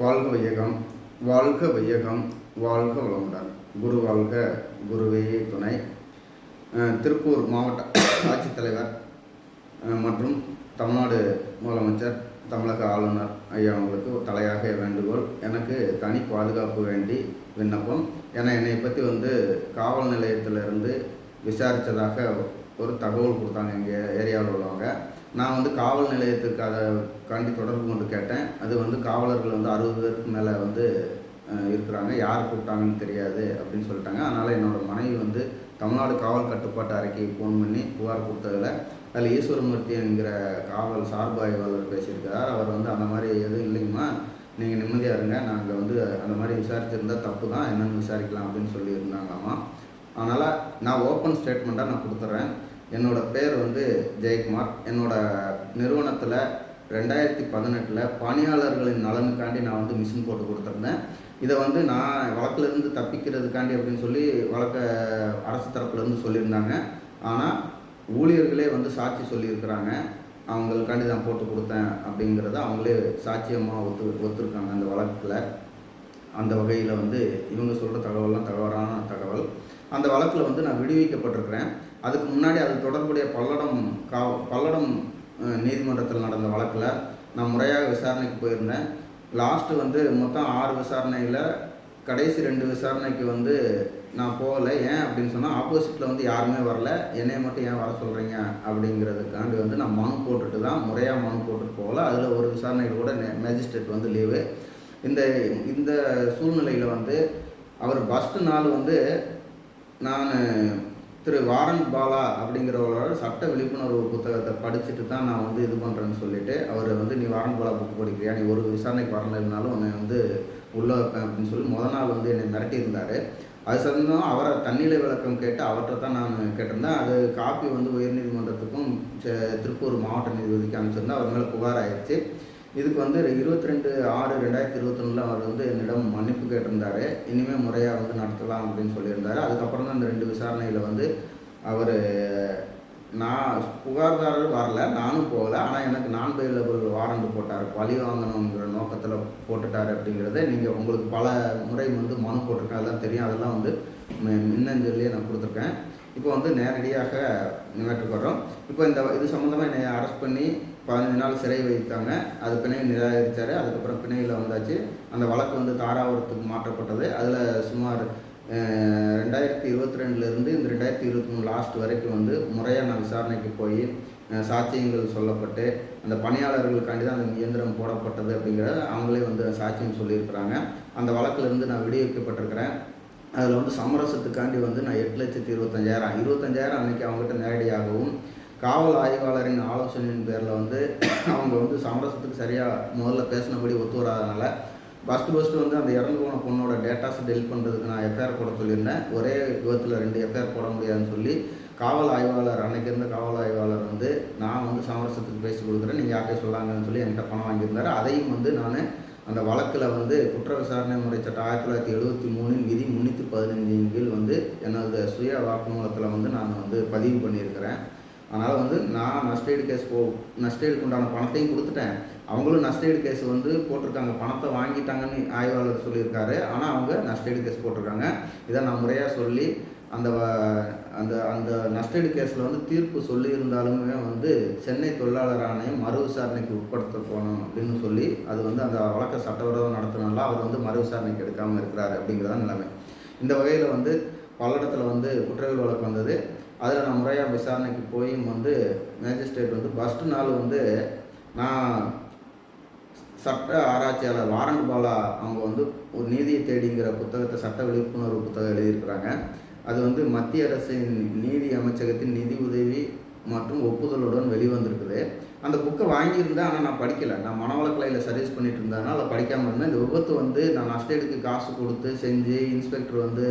வாழ்க வையகம் வாழ்க வையகம் வாழ்க வளமுடன். குரு வாழ்க குருவே துணை. திருப்பூர் மாவட்ட ஆட்சித்தலைவர் மற்றும் தமிழ்நாடு முதலமைச்சர் தமிழக ஆளுநர் ஐயா அவங்களுக்கு தலையாக வேண்டுகோள். எனக்கு தனி பாதுகாப்பு வேண்டி விண்ணப்பம். ஏன்னா என்னை பற்றி வந்து காவல் நிலையத்திலிருந்து விசாரித்ததாக ஒரு தகவல் கொடுத்தாங்க எங்கள் ஏரியாவில் உள்ளவங்க. நான் வந்து காவல் நிலையத்துக்கு அதை காண்டி தொடர்பு கொண்டு கேட்டேன். அது வந்து காவலர்கள் வந்து அறுபது பேருக்கு மேலே வந்து இருக்கிறாங்க. யார் கூப்பிட்டாங்கன்னு தெரியாது அப்படின்னு சொல்லிட்டாங்க. அதனால் என்னோடய மனைவி வந்து தமிழ்நாடு காவல் கட்டுப்பாட்டு அறிக்கையை ஃபோன் பண்ணி புகார் கொடுத்ததில் அதில் ஈஸ்வரமூர்த்தி என்கிற காவல் சார்பு ஆய்வாளர் பேசியிருக்கிறார். அவர் வந்து அந்த மாதிரி எதுவும் இல்லைங்கம்மா. நீங்கள் நிம்மதியாக இருங்க. நாங்கள் வந்து அந்த மாதிரி விசாரிச்சிருந்தால் தப்பு தான். என்னென்னு விசாரிக்கலாம் அப்படின்னு சொல்லியிருந்தாங்களாமா அதனால் நான் ஓப்பன் ஸ்டேட்மெண்ட்டாக நான் கொடுத்துட்றேன் என்னோட பேர் வந்து ஜெயக்குமார். என்னோட நிறுவனத்தில் ரெண்டாயிரத்தி பதினெட்டில் பணியாளர்களின் நலனுக்காண்டி நான் வந்து மிஷின் போட்டு கொடுத்துருந்தேன். இதை வந்து நான் வழக்கிலிருந்து தப்பிக்கிறதுக்காண்டி அப்படின்னு சொல்லி வழக்க அரசு தரப்புலேருந்து சொல்லியிருந்தாங்க. ஆனால் ஊழியர்களே வந்து சாட்சி சொல்லியிருக்கிறாங்க. அவங்களுக்காண்டி தான் போட்டு கொடுத்தேன் அப்படிங்கிறத அவங்களே சாட்சியமாக ஒத்து ஒத்துருக்காங்க அந்த வழக்கில். அந்த வகையில் வந்து இவங்க சொல்கிற தகவல்லாம் தகவலான தகவல். அந்த வழக்கில் வந்து நான் விடுவிக்கப்பட்டிருக்கிறேன். அதுக்கு முன்னாடி அது தொடர்புடைய பல்லடம் கா பல்லடம் நீதிமன்றத்தில் நடந்த வழக்கில் நான் முறையாக விசாரணைக்கு போயிருந்தேன். லாஸ்ட்டு வந்து மொத்தம் ஆறு விசாரணையில் கடைசி ரெண்டு விசாரணைக்கு வந்து நான் போகலை. ஏன் அப்படின்னு சொன்னால் ஆப்போசிட்டில் வந்து யாருமே வரல. என்னையை மட்டும் ஏன் வர சொல்கிறீங்க அப்படிங்கிறதுக்காண்டி வந்து நான் மனு போட்டுட்டு தான் முறையாக மனு போட்டுட்டு போகல. அதில் ஒரு விசாரணையில் கூட மேஜிஸ்ட்ரேட் வந்து லீவு இந்த இந்த சூழ்நிலையில் வந்து அவர் ஃபஸ்ட்டு நாள் வந்து நான் திரு வாரன் பாலா அப்படிங்கிறவரோட சட்ட விழிப்புணர்வு புத்தகத்தை படிச்சுட்டு தான் நான் வந்து இது பண்ணுறேன்னு சொல்லிட்டு அவர் வந்து நீ வாரன் பாலா புக் படிக்கிறியா? நீ ஒரு விசாரணைக்கு வரலைன்னாலும் உன்னை வந்து உள்ளே வைப்பேன் அப்படின்னு சொல்லி முத நாள் வந்து என்னை மிரட்டியிருந்தார். அது சந்தோம் அவரை தண்ணீரை விளக்கம் கேட்டு அவர்கிட்ட தான் நான் கேட்டிருந்தேன். அது காப்பி வந்து உயர்நீதிமன்றத்துக்கும் திருப்பூர் மாவட்ட நீதிபதிக்கு அனுப்பிச்சிருந்தேன். அவர் மேலே புகார் ஆயிடுச்சு. இதுக்கு வந்து இருபத்தி ரெண்டு ஆறு ரெண்டாயிரத்தி இருபத்தொன்னில் அவர் வந்து என்னிடம் மன்னிப்பு கேட்டிருந்தாரு. இனிமேல் முறையாக வந்து நடத்தலாம் அப்படின்னு சொல்லியிருந்தாரு. அதுக்கப்புறம் தான் இந்த ரெண்டு விசாரணையில் வந்து அவர் நான் புகார்தாரர் வரல நானும் போகல. ஆனால் எனக்கு நான் பெயிலபிள் வாரண்ட் போட்டார். பழி வாங்கணுங்கிற நோக்கத்தில் போட்டுட்டார் அப்படிங்கிறத நீங்கள் உங்களுக்கு பல முறை வந்து மனு போட்டிருக்கேன். அதெல்லாம் தெரியும். அதெல்லாம் வந்து மி- மின்னஞ்சல்லையே நான் கொடுத்துருக்கேன். இப்போ வந்து நேரடியாக மேட்டுக்கு இப்போ இந்த இது சம்மந்தமாக என்னை அரெஸ்ட் பண்ணி பதினஞ்சு நாள் சிறை வைத்தாங்க. அது பிணை நிராகரித்தார் அதுக்கப்புறம் பிணையில் வந்தாச்சு. அந்த வழக்கு வந்து தாராபுரத்துக்கு மாற்றப்பட்டது. அதில் சுமார் ரெண்டாயிரத்தி இருபத்தி ரெண்டுலேருந்து இந்த ரெண்டாயிரத்தி இருபத்தி மூணு லாஸ்ட் வரைக்கும் வந்து முறையாக நான் விசாரணைக்கு போய் சாட்சியங்கள் சொல்லப்பட்டு அந்த பணியாளர்களுக்காண்டி தான் அந்த இயந்திரம் போடப்பட்டது அப்படிங்கிறத அவங்களே வந்து சாட்சியம் சொல்லியிருக்கிறாங்க. அந்த வழக்கிலிருந்து நான் விடுவிக்கப்பட்டிருக்கிறேன். அதில் வந்து சமரசத்துக்காண்டி வந்து நான் எட்டு லட்சத்தி இருபத்தஞ்சாயிரம் இருபத்தஞ்சாயிரம் அன்னைக்கு அவங்ககிட்ட நேரடியாகவும் காவல் ஆய்வாளரின் ஆலோசனையின் பேரில் வந்து அவங்க வந்து சமரசத்துக்கு சரியாக முதல்ல பேசினபடி ஒத்து வராதனால ஃபஸ்ட்டு ஃபஸ்ட்டு வந்து அந்த இறந்து போன பொண்ணோட டேட்டாஸை டெலிட் பண்ணுறதுக்கு நான் எஃப்ஐஆர் போட சொல்லியிருந்தேன். ஒரே விபத்தில் ரெண்டு எஃப்ஐஆர் போட முடியாதுன்னு சொல்லி காவல் ஆய்வாளர் அன்னைக்கு இருந்த காவல் ஆய்வாளர் வந்து நான் வந்து சமரசத்துக்கு பேசி கொடுக்குறேன். நீங்கள் யார்கிட்ட சொல்லாங்கன்னு சொல்லி என்கிட்ட பணம் வாங்கியிருந்தாரு. அதையும் வந்து நான் அந்த வழக்கில் வந்து குற்ற விசாரணை முறை சட்டம் ஆயிரத்தி தொள்ளாயிரத்தி எழுபத்தி மூணின் விதி முந்நூற்றி பதினஞ்சின் கீழ் வந்து எனது சுய வாக்குமூலத்தில் வந்து நான் வந்து பதிவு பண்ணியிருக்கிறேன். அதனால் வந்து நான் நஷ்டஈடு கேஸ் போ நஷ்டஈடுக்கு உண்டான பணத்தையும் கொடுத்துட்டேன். அவங்களும் நஷ்டஈடு கேஸ் வந்து போட்டிருக்காங்க. பணத்தை வாங்கிட்டாங்கன்னு ஆய்வாளர் சொல்லியிருக்காரு. ஆனால் அவங்க நஷ்டஈடு கேஸ் போட்டிருக்காங்க. இதை நான் முறையாக சொல்லி அந்த வ- அந்த அந்த நஷ்டஈடு கேஸில் வந்து தீர்ப்பு சொல்லியிருந்தாலுமே வந்து சென்னை தொழிலாளர் ஆணையம் மறு விசாரணைக்கு உட்படுத்த போகணும் அப்படின்னு சொல்லி அது வந்து அந்த வழக்க சட்டவிரோதம் நடத்தினால அவர் வந்து மறு விசாரணைக்கு எடுக்காமல் இருக்கிறார் அப்படிங்கிறதான் நிலைமை. இந்த வகையில் வந்து பல்லடத்தில் வந்து குற்றவியல் வழக்கு அதில் நான் முறையாக விசாரணைக்கு போய் வந்து மேஜிஸ்ட்ரேட் வந்து ஃபஸ்ட்டு நாள் வந்து நான் சட்ட ஆராய்ச்சியாளர் வாரண்ட் பாலா அவங்க வந்து ஒரு நீதியை தேடிங்கிற புத்தகத்தை சட்ட விழிப்புணர்வு புத்தகம் எழுதியிருக்கிறாங்க. அது வந்து மத்திய அரசின் நீதி அமைச்சகத்தின் நிதி உதவி மற்றும் ஒப்புதலுடன் வெளிவந்திருக்குது. அந்த புக்கை வாங்கியிருந்தேன் ஆனால் நான் படிக்கலை. நான் மனவளக்கலையில் சர்வீஸ் பண்ணிட்டு இருந்தேன்னா அதை படிக்காமல் இருந்தேன். இந்த விபத்து வந்து நான் நஷ்டஈடுக்கு காசு கொடுத்து செஞ்சு இன்ஸ்பெக்டர் வந்து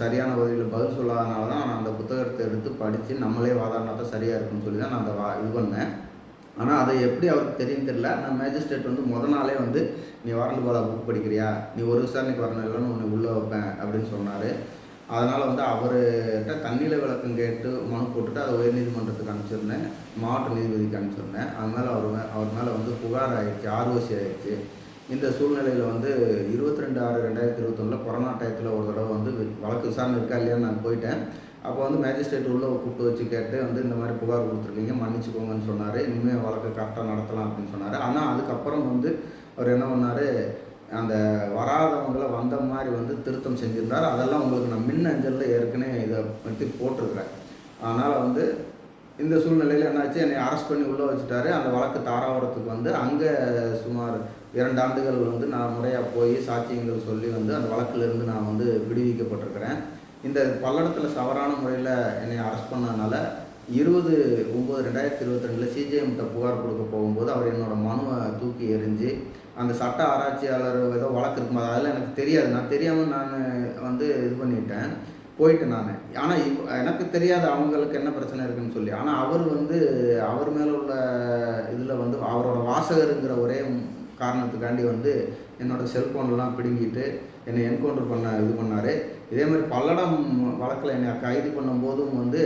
சரியான வகையில் பதில் சொல்லாதனால தான் நான் அந்த புத்தகத்தை எடுத்து படித்து நம்மளே வாதாடினா தான் சரியாக இருக்குன்னு சொல்லி தான் நான் அந்த வா இது பண்ணேன். ஆனால் அதை எப்படி அவருக்கு தெரியும் தெரியல. நான் மேஜிஸ்ட்ரேட் வந்து முத நாளே வந்து நீ வாரண்ட் போதா புக் படிக்கிறியா? நீ ஒரு விசாரணைக்கு வரணும் இல்லைன்னு உன்னை உள்ளே வைப்பேன் அப்படின்னு சொன்னார். அதனால் வந்து அவர்கிட்ட தண்ணியில் விளக்கம் கேட்டு மனு போட்டுட்டு அதை உயர்நீதிமன்றத்துக்கு அனுப்பிச்சிருந்தேன். மாவட்ட நீதிபதிக்கு அனுப்பிச்சிருந்தேன். அது மேலே அவர் அவர் மேலே வந்து புகார் ஆயிடுச்சு ஆர்ஓசி ஆயிடுச்சு. இந்த சூழ்நிலையில் வந்து இருபத்தி ரெண்டு ஆறு ரெண்டாயிரத்தி இருபத்தொன்னில் கொரோனா டயத்தில் ஒரு தடவை வந்து வழக்கு விசாரணை இருக்கா இல்லையான்னு நான் போயிட்டேன். அப்போ வந்து மேஜிஸ்ட்ரேட் உள்ள கூப்பிட்டு வச்சு கேட்டு வந்து இந்த மாதிரி புகார் கொடுத்துருக்கீங்க மன்னிச்சுக்கோங்கன்னு சொன்னார். இனிமேல் வழக்கு கரெக்டாக நடத்தலாம் அப்படின்னு சொன்னார். ஆனால் அதுக்கப்புறம் வந்து அவர் என்ன பண்ணார்? அந்த வராதவங்களை வந்த மாதிரி வந்து திருத்தம் செஞ்சுருந்தார். அதெல்லாம் உங்களுக்கு நான் மின் அஞ்சலில் ஏற்கனவே இதை பற்றி போட்டிருக்கிறேன். அதனால் வந்து இந்த சூழ்நிலையில் என்னாச்சு என்னை அரெஸ்ட் பண்ணி உள்ளே வச்சுட்டாரு. அந்த வழக்கு தாராவரத்துக்கு வந்து அங்கே சுமார் இரண்டு ஆண்டுகள் வந்து நான் முறையாக போய் சாட்சியங்கள் சொல்லி வந்து அந்த வழக்கிலிருந்து நான் வந்து விடுவிக்கப்பட்டிருக்கிறேன். இந்த பல்லடத்தில் சவறான முறையில் என்னை அரெஸ்ட் பண்ணதுனால இருபது ஒம்பது ரெண்டாயிரத்தி இருபத்தி ரெண்டில் சிஜிஎம்கிட்ட புகார் கொடுக்க போகும்போது அவர் என்னோடய மனுவை தூக்கி எறிஞ்சு அந்த சட்ட ஆராய்ச்சியாளர் ஏதோ வழக்கு இருக்கும்போது அதெல்லாம் எனக்கு தெரியாது. நான் தெரியாமல் நான் வந்து இது பண்ணிட்டேன். போயிட்டு நான். ஆனால் இவ் எனக்கு தெரியாத அவங்களுக்கு என்ன பிரச்சனை இருக்குன்னு சொல்லி. ஆனால் அவர் வந்து அவர் மேலே உள்ள இதில் வந்து அவரோட வாசகருங்கிற ஒரே காரணத்துக்காண்டி வந்து என்னோட செல்ஃபோன்லாம் பிடுங்கிட்டு என்னை என்கவுண்டர் பண்ண இது பண்ணார். இதே மாதிரி பல்லடம் வழக்கில் என்னை கைது பண்ணும்போதும் வந்து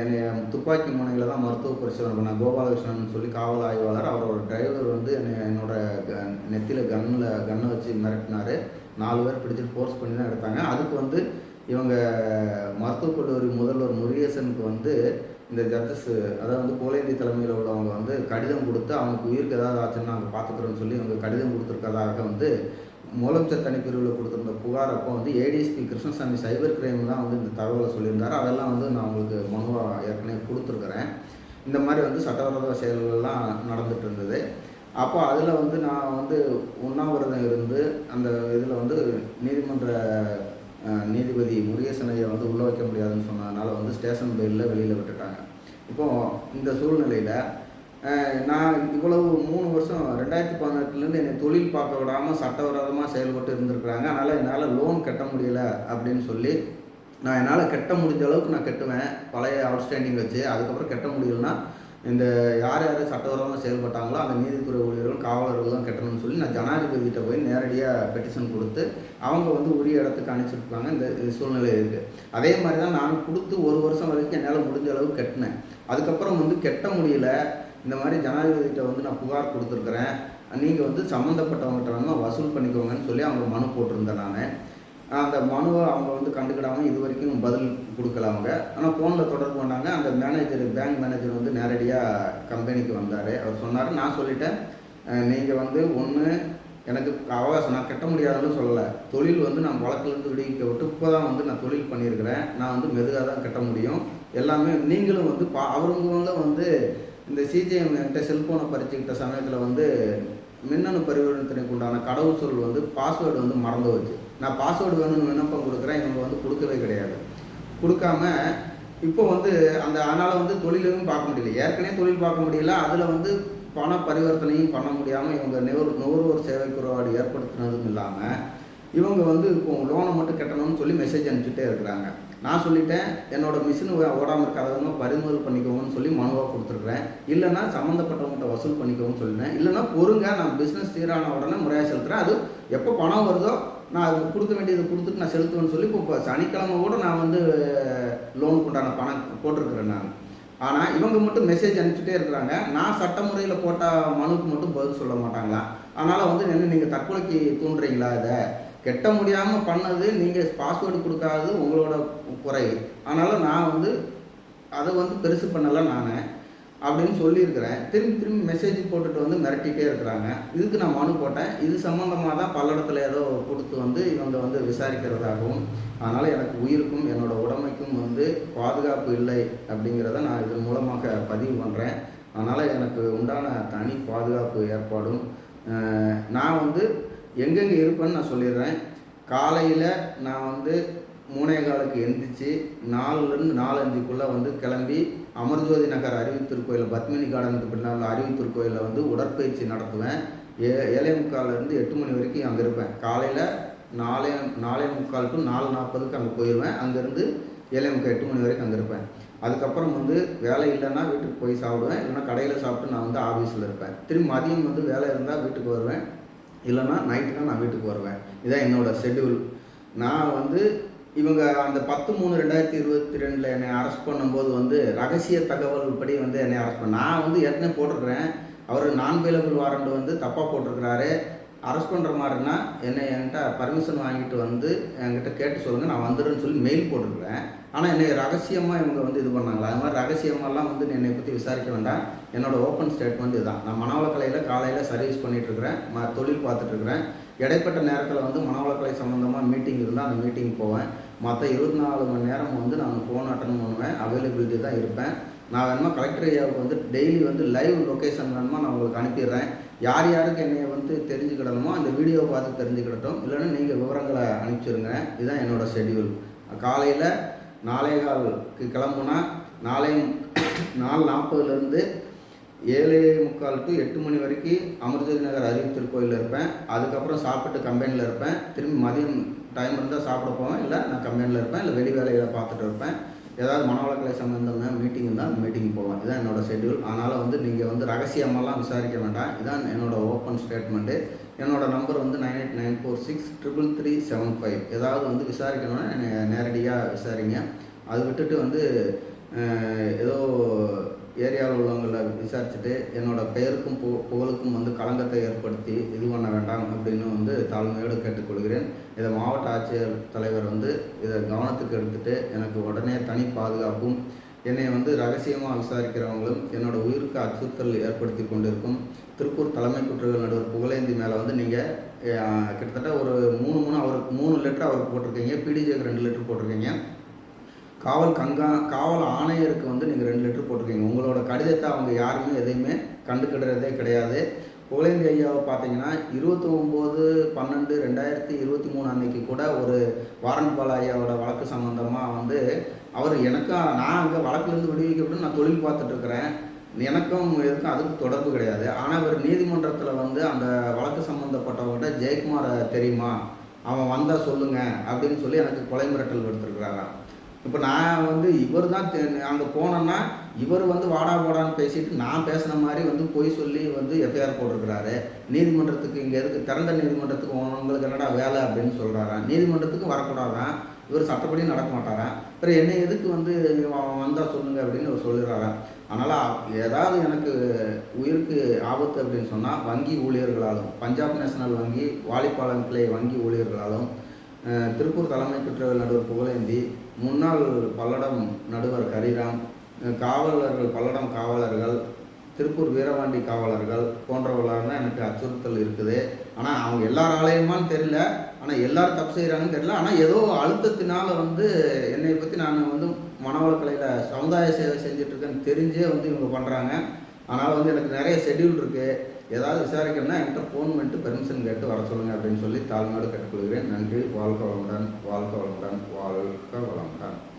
என்னை துப்பாக்கி முனையில் தான் மருத்துவ பரிசோதனை பண்ண கோபாலகிருஷ்ணன் சொல்லி காவல் ஆய்வாளர். அவரோட டிரைவர் வந்து என்னை என்னோட க நெத்தியில் கன்னில் கன்னை வச்சு மிரட்டினார். நாலு பேர் பிடிச்சிட்டு ஃபோர்ஸ் பண்ணி தான் எடுத்தாங்க. அதுக்கு வந்து இவங்க மருத்துவக் கல்லூரி முதல்வர் முருகேசனுக்கு வந்து இந்த ஜட்ஜஸ் அதாவது வந்து கோலேந்தி தலைமையில் உள்ளவங்க வந்து கடிதம் கொடுத்து அவனுக்கு உயிருக்கு ஏதாவது ஆச்சுன்னா நாங்கள் பார்த்துக்குறோன்னு சொல்லி இவங்க கடிதம் கொடுத்துருக்கதாக வந்து முதலமைச்சர் தனிப்பிரிவில் கொடுத்துருந்த புகார் அப்போ வந்து ஏடிஎஸ்பி கிருஷ்ணசாமி சைபர் கிரைம் தான் வந்து இந்த தகவலை சொல்லியிருந்தார். அதெல்லாம் வந்து நான் உங்களுக்கு மனுவாக ஏற்கனவே கொடுத்துருக்குறேன். இந்த மாதிரி வந்து சட்டவிரோத செயல்கள்லாம் நடந்துட்டு இருந்தது. அப்போ அதில் வந்து நான் வந்து உண்ணாவிரதம் இருந்து அந்த இதில் வந்து நீதிமன்ற நீதிபதி முருகேசனையை வந்து உள்ளே வைக்க முடியாதுன்னு சொன்னதுனால வந்து ஸ்டேஷன் பெயிலில் வெளியில் விட்டுட்டாங்க. இப்போது இந்த சூழ்நிலையில் நான் இவ்வளவு மூணு வருஷம் ரெண்டாயிரத்தி பதினெட்டுலேருந்து என்னை தொழில் பார்க்க விடாமல் சட்டவிரோதமாக செயல்பட்டு இருந்திருக்கிறாங்க. அதனால் என்னால் லோன் கட்ட முடியல அப்படின்னு சொல்லி நான் என்னால் கட்ட முடிஞ்ச அளவுக்கு நான் கட்டுவேன். பழைய அவுட்ஸ்டாண்டிங் வச்சு அதுக்கப்புறம் கட்ட முடியலன்னா இந்த யார் யார் சட்டவரமாக செயல்பட்டாங்களோ அந்த நீதித்துறை ஊழியர்கள் காவலர்கள் தான் கட்டணும்னு சொல்லி நான் ஜனாதிபதிகிட்ட போய் நேரடியாக பெட்டிஷன் கொடுத்து அவங்க வந்து உரிய இடத்துக்கு அனுப்பிச்சிருப்பாங்க இந்த சூழ்நிலை இருக்குது அதே மாதிரி தான் நான் கொடுத்து ஒரு வருஷம் வரைக்கும் என்னால் முடிஞ்ச அளவு கட்டினேன். அதுக்கப்புறம் வந்து கட்ட முடியல. இந்த மாதிரி ஜனாதிபதிகிட்ட வந்து நான் புகார் கொடுத்துருக்குறேன். நீங்கள் வந்து சம்மந்தப்பட்டவங்ககிட்ட வந்து வசூல் பண்ணிக்கோங்கன்னு சொல்லி அவங்க மனு போட்டிருந்தேன் நான். அந்த மனுவை அவங்க வந்து கண்டுக்கிடாமல் இது வரைக்கும் பதில் கொடுக்கல அவங்க ஆனால் ஃபோனில் தொடர்பு பண்ணாங்க. அந்த மேனேஜர் பேங்க் மேனேஜர் வந்து நேரடியாக கம்பெனிக்கு வந்தார். அவர் சொன்னார் நான் சொல்லிட்டேன். நீங்கள் வந்து ஒன்று எனக்கு அவகாசம் நான் கட்ட முடியாதுன்னு சொல்லலை. தொழில் வந்து நான் வழக்கிலிருந்து விடுவிக்க விட்டு இப்போ தான் வந்து நான் தொழில் பண்ணியிருக்கிறேன். நான் வந்து மெதுவாக தான் கட்ட முடியும். எல்லாமே நீங்களும் வந்து பா அவருங்க வந்து இந்த சிஜிஎம் என்கிட்ட செல்ஃபோனை பறிச்சுக்கிட்ட சமயத்தில் வந்து மின்னணு பரிவர்த்தனைக்கு உண்டான கடவுள் சொல் வந்து பாஸ்வேர்டு வந்து மறந்து வச்சு நான் பாஸ்வேர்டு வேணும்னு விண்ணப்பம் கொடுக்குறேன். இவங்க வந்து கொடுக்கவே கிடையாது. கொடுக்காம இப்போ வந்து அந்த அதனால் வந்து தொழிலும் பார்க்க முடியல. ஏற்கனவே தொழில் பார்க்க முடியல. அதில் வந்து பண பரிவர்த்தனையும் பண்ண முடியாமல் இவங்க நுகர் நுகர்வோர் சேவை குறைபாடு ஏற்படுத்தினதும் இல்லாமல் இவங்க வந்து இப்போ லோனை மட்டும் கட்டணும்னு சொல்லி மெசேஜ் அனுப்பிச்சிட்டே இருக்கிறாங்க. நான் சொல்லிட்டேன் என்னோட மிஷின் ஓடாமல் இருக்காதவங்க பறிமுதல் பண்ணிக்கோங்கன்னு சொல்லி மனுவாக கொடுத்துருக்குறேன். இல்லைன்னா சம்மந்தப்பட்டவங்கள்ட்ட வசூல் பண்ணிக்கோங்கன்னு சொல்லிட்டேன் இல்லைன்னா பொறுங்க நான் பிஸ்னஸ் சீரான உடனே முறையாக செலுத்துகிறேன் அது எப்போ பணம் வருதோ நான் அது கொடுக்க வேண்டியதை கொடுத்துட்டு நான் செலுத்துவேன்னு சொல்லி இப்போ இப்போ சனிக்கிழமை கூட நான் வந்து லோனுக்கு உண்டான பணம் போட்டிருக்கிறேன் நான். ஆனால் இவங்க மட்டும் மெசேஜ் அனுப்பிச்சிட்டே இருக்கிறாங்க. நான் சட்ட முறையில் போட்ட மனுக்கு மட்டும் பதில் சொல்ல மாட்டாங்களா? அதனால் வந்து என்ன நீங்கள் தற்கொலைக்கு தூண்டுறீங்களா இதை? கெட்ட முடியாமல் பண்ணது நீங்கள் பாஸ்வேர்டு கொடுக்காதது உங்களோட குறை. அதனால் நான் வந்து அதை வந்து பெருசு பண்ணலை நான். அப்படின்னு சொல்லியிருக்கிறேன். திரும்பி திரும்பி மெசேஜ் போட்டுட்டு வந்து மிரட்டிகிட்டே இருக்கிறாங்க. இதுக்கு நான் மனு போட்டேன். இது சம்மந்தமாக தான் பல்லடத்தில் ஏதோ கொடுத்து வந்து இவங்க வந்து விசாரிக்கிறதாகவும் அதனால் எனக்கு உயிருக்கும் என்னோடய உடமைக்கும் வந்து பாதுகாப்பு இல்லை அப்படிங்கிறத நான் இதன் மூலமாக பதிவு பண்ணுறேன் அதனால் எனக்கு உண்டான தனி பாதுகாப்பு ஏற்பாடும் நான் வந்து எங்கெங்கே இருப்பேன்னு நான் சொல்லிடுறேன். காலையில் நான் வந்து மூணே காலுக்கு எந்திரிச்சு நாலுலேருந்து நாலஞ்சுக்குள்ளே வந்து கிளம்பி அமர்ஜோதி நகர் அறிவித்திருக்கோயில் பத்மினி கார்டனுக்கு பின்னால் அறிவித்திருக்கோயிலில் வந்து உடற்பயிற்சி நடத்துவேன். ஏ ஏழை முக்கால்லேருந்து எட்டு மணி வரைக்கும் அங்கே இருப்பேன். காலையில் நாலே நாலே முக்கால் டு நாலு நாற்பதுக்கு அங்கே போயிடுவேன் அங்கேருந்து ஏழை முக்கால் எட்டு மணி வரைக்கும் அங்கே இருப்பேன். அதுக்கப்புறம் வந்து வேலை இல்லைன்னா வீட்டுக்கு போய் சாப்பிடுவேன். இல்லைன்னா கடையில் சாப்பிட்டு நான் வந்து ஆஃபீஸில் இருப்பேன். திரும்பி மதியம் வந்து வேலை இருந்தால் வீட்டுக்கு வருவேன். இல்லைன்னா நைட்டுனா நான் வீட்டுக்கு வருவேன். இதான் என்னோடய ஷெட்யூல் நான் வந்து இவங்க அந்த பத்து மூணு ரெண்டாயிரத்தி இருபத்தி ரெண்டில் என்னை அரெஸ்ட் பண்ணும்போது வந்து ரகசிய தகவல் படி வந்து என்னை அரெஸ்ட் பண்ண நான் வந்து ஏற்கனவே போட்டிருக்கிறேன். அவர் நான் பெயிலபிள் வாரண்ட் வந்து தப்பாக போட்டிருக்கிறாரு. அரெஸ்ட் பண்ணுற மாதிரினா என்னை என்கிட்ட பர்மிஷன் வாங்கிட்டு வந்து என்கிட்ட கேட்டு சொல்லுங்கள் நான் வந்துடுறேன்னு சொல்லி மெயில் போட்டிருக்கிறேன். ஆனால் என்னை ரகசியமாக இவங்க வந்து இது பண்ணாங்களா? அது மாதிரி ரகசியமாலாம் வந்து என்னை பற்றி விசாரிக்க வேண்டாம். என்னோட ஓப்பன் ஸ்டேட்மெண்ட் இதுதான். நான் மனவளக்கலையில் காலையில் சர்வீஸ் பண்ணிகிட்ருக்கிறேன் ம தொழில் பார்த்துட்ருக்குறேன் இடைப்பட்ட நேரத்தில் வந்து மனவளக்கலை சம்மந்தமாக மீட்டிங் இருந்தால் அந்த மீட்டிங் போவேன். மற்ற இருபத்தி நாலு மணி நேரம் வந்து நான் ஃபோன் அட்டன் பண்ணுவேன். அவைலபிலிட்டி தான் இருப்பேன். நான் வேணுமா கலெக்டர் ஏரியாவுக்கு வந்து டெய்லி வந்து லைவ் லொக்கேஷன் வேணுமா நான் உங்களுக்கு அனுப்பிடுறேன். யார் யாருக்கு என்னைய வந்து தெரிஞ்சுக்கிடணுமோ அந்த வீடியோ பார்த்து தெரிஞ்சுக்கிடட்டும். இல்லைன்னா நீங்கள் விவரங்களை அனுப்பிச்சிருங்க. இதுதான் என்னோடய ஷெட்யூல் காலையில் நாலே காலுக்கு கிளம்புனா நாளை நாலு நாற்பதுலேருந்து ஏழு முக்கால் டு எட்டு மணி வரைக்கும் அமிர்தஜி நகர் அறிவு திருக்கோயிலில் இருப்பேன். அதுக்கப்புறம் சாப்பிட்டு கம்பெனியில் இருப்பேன். திரும்பி மதியம் டைம் இருந்தால் சாப்பிட போவேன். இல்லை நான் கம்பெனியில் இருப்பேன். இல்லை வெளி வேலையில் பார்த்துட்டு இருப்பேன். ஏதாவது மனவளக்கலை சம்மந்தமாக மீட்டிங் இருந்தால் அந்த மீட்டிங் போவேன். இதுதான் என்னோடய ஷெட்யூல் அதனால் வந்து நீங்கள் வந்து ரகசியமெல்லாம் விசாரிக்க வேண்டாம். இதான் என்னோடய ஓப்பன் ஸ்டேட்மெண்ட்டு என்னோடய நம்பர் வந்து nine eight nine four six triple three seven five ஏதாவது வந்து விசாரிக்கணும்னா நேரடியாக விசாரிங்க. அது விட்டுட்டு வந்து ஏதோ ஏரியாவில் உள்ளவங்களை விசாரிச்சுட்டு என்னோடய பெயருக்கும் பு புகழுக்கும் வந்து களங்கத்தை ஏற்படுத்தி இது பண்ண வேண்டாம் அப்படின்னு வந்து தாழ்மையோடு கேட்டுக்கொள்கிறேன். இதை மாவட்ட ஆட்சியர் தலைவர் வந்து இதை கவனத்துக்கு எடுத்துட்டு எனக்கு உடனே தனி பாதுகாப்பும் என்னை வந்து ரகசியமாக விசாரிக்கிறவங்களும் என்னோட உயிருக்கு அச்சுறுத்தல் ஏற்படுத்தி கொண்டிருக்கும். திருப்பூர் தலைமை குற்றவியல் நடுவர் புகழேந்தி மேலே வந்து நீங்கள் கிட்டத்தட்ட ஒரு மூணு மூணு அவருக்கு மூணு லெட்டர் அவருக்கு போட்டிருக்கீங்க. பிடிஜேக்கு ரெண்டு லெட்டர் போட்டிருக்கீங்க. காவல் கங்கா காவல் ஆணையருக்கு வந்து நீங்கள் ரெண்டு லெட்டர் போட்டிருக்கீங்க. உங்களோட கடிதத்தை அவங்க யாருமே எதையுமே கண்டுக்கிடுறதே கிடையாது. புகழேந்தி ஐயாவை பார்த்தீங்கன்னா இருபத்தி ஒம்பது பன்னெண்டு ரெண்டாயிரத்தி இருபத்தி மூணு அன்னைக்கு கூட ஒரு வாரண்ட் பாலா ஐயாவோட வழக்கு சம்மந்தமாக வந்து அவர் எனக்கும் நான் அங்கே வழக்குலேருந்து விடுவிக்கப்பட்டு நான் தொழில் பார்த்துட்ருக்குறேன். எனக்கும் எதுக்கும் அதுக்கும் தொடர்பு கிடையாது. ஆனால் இவர் நீதிமன்றத்தில் வந்து அந்த வழக்கு சம்மந்தப்பட்டவங்ககிட்ட ஜெயக்குமாரை தெரியுமா? அவன் வந்தால் சொல்லுங்கள் அப்படின்னு சொல்லி எனக்கு கொலை மிரட்டல் விடுத்திருக்கிறாராம். இப்போ நான் வந்து இவர் தான் அங்கே போனேன்னா இவர் வந்து வாடா போடான்னு பேசிட்டு நான் பேசுன மாதிரி வந்து பொய் சொல்லி வந்து எஃப்ஐஆர் போட்டிருக்கிறாரு. நீதிமன்றத்துக்கு இங்கே எதுக்கு திறந்த நீதிமன்றத்துக்கு உங்களுக்கு என்னடா வேலை அப்படின்னு சொல்கிறாரா நீதிமன்றத்துக்கு வரக்கூடாதான் இவர் சட்டப்படி நடக்க மாட்டாராம். அப்புறம் என்னை எதுக்கு வந்து வந்தால் சொல்லுங்க அப்படின்னு அவர் சொல்லிடுறாராம் அதனால் ஏதாவது எனக்கு உயிருக்கு ஆபத்து அப்படின்னு சொன்னால் வங்கி ஊழியர்களாலும் பஞ்சாப் நேஷனல் வங்கி வாலிப்பாலம் கிளை வங்கி ஊழியர்களாலும் திருப்பூர் தலைமை குற்றவியல் நடுவர் புகழேந்தி முன்னாள் பல்லடம் நடுவர் ஹரிராம் காவலர்கள் பல்லடம் காவலர்கள் திருப்பூர் வீரபாண்டி காவலர்கள் போன்றவர்களான எனக்கு அச்சுறுத்தல் இருக்குது. ஆனால் அவங்க எல்லாராலையுமான்னு தெரியல. ஆனால் எல்லாரும் தப்பு செய்கிறாங்கன்னு தெரியல. ஆனால் ஏதோ அழுத்தத்தினால வந்து என்னை பற்றி நான் வந்து மனவளக்கலையில் சமுதாய சேவை செஞ்சுட்ருக்கேன்னு தெரிஞ்சே வந்து இவங்க பண்ணுறாங்க அதனால் வந்து எனக்கு நிறைய ஷெட்யூல் இருக்குது ஏதாவது விசாரிக்கணும்னா என்கிட்ட ஃபோன் பண்ணிட்டு பெர்மிஷன் கேட்டு வர சொல்லுங்கள் அப்படின்னு சொல்லி தாழ்மையோடு கேட்டுக்கொள்கிறேன். நன்றி. வாழ்க வளமுடன். வாழ்க வளமுடன். வாழ்க வளமுடன்.